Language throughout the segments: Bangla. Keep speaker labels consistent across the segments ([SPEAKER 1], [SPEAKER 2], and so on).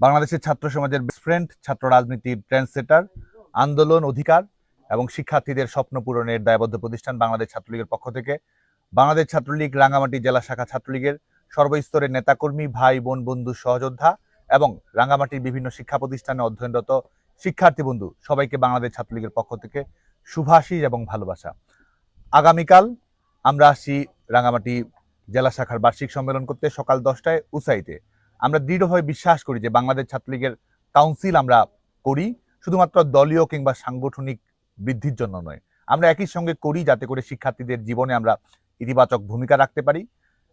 [SPEAKER 1] বাংলাদেশের ছাত্র সমাজের ফ্রেন্ড ছাত্র রাজনীতির ট্রেন্ডসেটার আন্দোলন অধিকার এবং শিক্ষার্থীদের স্বপ্ন পূরণের দায়বদ্ধ প্রতিষ্ঠান বাংলাদেশ ছাত্রলীগের পক্ষ থেকে। বাংলাদেশ ছাত্রলীগ রাঙ্গামাটি জেলা শাখা ছাত্রলীগের সর্বস্তরের নেতাকর্মী, ভাই, বোন, বন্ধু, সহযোদ্ধা এবং রাঙ্গামাটির বিভিন্ন শিক্ষা প্রতিষ্ঠানে অধ্যয়নরত শিক্ষার্থী বন্ধু সবাইকে বাংলাদেশ ছাত্রলীগের পক্ষ থেকে শুভাশিস এবং ভালোবাসা। আগামীকাল আমরা আসছি রাঙ্গামাটি জেলা শাখার বার্ষিক সম্মেলন করতে সকাল দশটায় উসাইতে। আমরা দৃঢ়ভাবে বিশ্বাস করি যে বাংলাদেশ ছাত্রলীগের কাউন্সিল আমরা করি, শুধুমাত্র দলীয় কিংবা সাংগঠনিক বৃদ্ধির জন্য নয়। আমরা একই সঙ্গে করি যাতে করে শিক্ষার্থীদের জীবনে আমরা ইতিবাচক ভূমিকা রাখতে পারি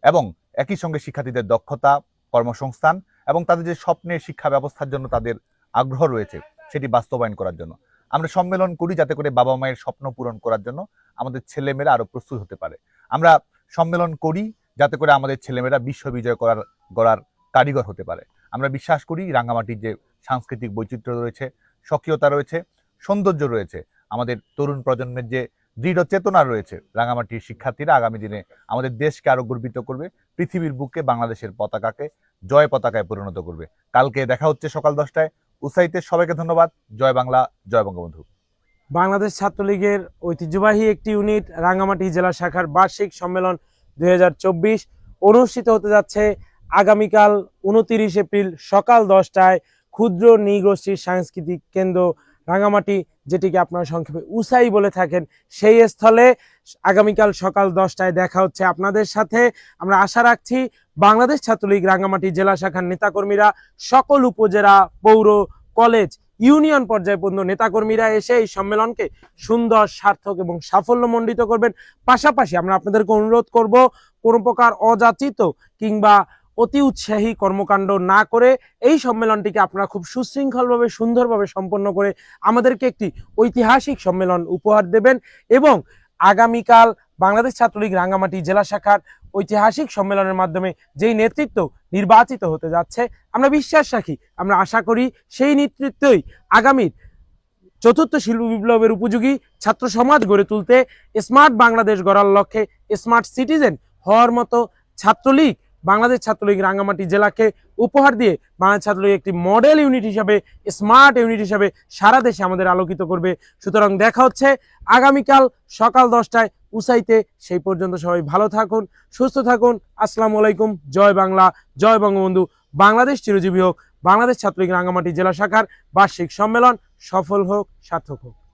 [SPEAKER 1] এবং একই সঙ্গে শিক্ষার্থীদের দক্ষতা, কর্মসংস্থান এবং তাদের যে স্বপ্নের শিক্ষা ব্যবস্থার জন্য তাদের আগ্রহ রয়েছে, সেটি বাস্তবায়ন করার জন্য। আমরা সম্মেলন করি যাতে করে বাবা মায়ের স্বপ্ন পূরণ করার জন্য আমাদের ছেলেমেয়েরা আরও প্রস্তুত হতে পারে। আমরা সম্মেলন করি যাতে করে আমাদের ছেলেমেয়েরা বিশ্ব বিজয় করার, গড়ার কারিগর হতে পারে। আমরা বিশ্বাস করি রাঙ্গামাটির যে সাংস্কৃতিক বৈচিত্র্য রয়েছে, স্বকীয়তা রয়েছে, সৌন্দর্য রয়েছে, আমাদের তরুণ প্রজন্মের যে দৃঢ় চেতনা রয়েছে রাঙামাটির শিক্ষার্থীরা আগামী দিনে আমাদের দেশকে আরও গর্বিত করবে, পৃথিবীর বুকে বাংলাদেশের পতাকাকে জয় পতাকায় পরিণত করবে। কালকে দেখা হচ্ছে সকাল দশটায়। উসাইতে সবাইকে ধন্যবাদ। জয় বাংলা, জয় বঙ্গবন্ধু।
[SPEAKER 2] বাংলাদেশ ছাত্রলীগের ঐতিহ্যবাহী একটি ইউনিট রাঙ্গামাটি জেলা শাখার বার্ষিক সম্মেলন দুই হাজার চব্বিশ অনুষ্ঠিত হতে যাচ্ছে আগামীকাল উনতিরিশ এপ্রিল সকাল দশটায় ক্ষুদ্র নৃগোষ্ঠীর সাংস্কৃতিক কেন্দ্র রাঙ্গামাটি যেটিকে আপনারা সংক্ষেপে উসাই বলে থাকেন, সেই স্থলে আগামীকাল সকাল দশটায় দেখা হচ্ছে আপনাদের সাথে। আমরা আশা রাখছি বাংলাদেশ ছাত্রলীগ রাঙ্গামাটি জেলা শাখার নেতাকর্মীরা, সকল উপজেলা পৌর কলেজ ইউনিয়ন পর্যায় পর্যন্ত নেতাকর্মীরা এসে এই সম্মেলনকে সুন্দর, সার্থক এবং সাফল্যমণ্ডিত করবেন। পাশাপাশি আমরা আপনাদেরকে অনুরোধ করব, কোনো প্রকার অযাচিত কিংবা অতি উৎসাহী কর্মকাণ্ড না করে এই সম্মেলনটিকে আপনারা খুব সুশৃঙ্খলভাবে, সুন্দরভাবে সম্পন্ন করে আমাদেরকে একটি ঐতিহাসিক সম্মেলন উপহার দেবেন এবং আগামীকাল বাংলাদেশ ছাত্রলীগ রাঙ্গামাটি জেলা শাখার ঐতিহাসিক সম্মেলনের মাধ্যমে যেই নেতৃত্ব নির্বাচিত হতে যাচ্ছে, আমরা বিশ্বাস রাখি, আমরা আশা করি সেই নেতৃত্বই আগামীর চতুর্থ শিল্প বিপ্লবের উপযোগী ছাত্র সমাজ গড়ে তুলতে স্মার্ট বাংলাদেশ গড়ার লক্ষ্যে স্মার্ট সিটিজেন হওয়ার মতো ছাত্রলীগ বাংলাদেশ ছাত্রলীগ রাঙ্গামাটি জেলাকে উপহার দিয়ে বাংলাদেশ ছাত্রলীগ একটি মডেল ইউনিট হিসাবে স্মার্ট ইউনিট হিসাবে সারা দেশে আমাদের আলোকিত করবে। সুতরাং দেখা হচ্ছে আগামীকাল সকাল দশটায় উসাইতে। সেই পর্যন্ত সবাই ভালো থাকুন, সুস্থ থাকুন। আসসালামু আলাইকুম, জয় বাংলা, জয় বঙ্গবন্ধু। বাংলাদেশ চিরজীবী হোক, বাংলাদেশ ছাত্রলীগ রাঙ্গামাটি জেলা শাখার বার্ষিক সম্মেলন সফল হোক, সার্থক হোক।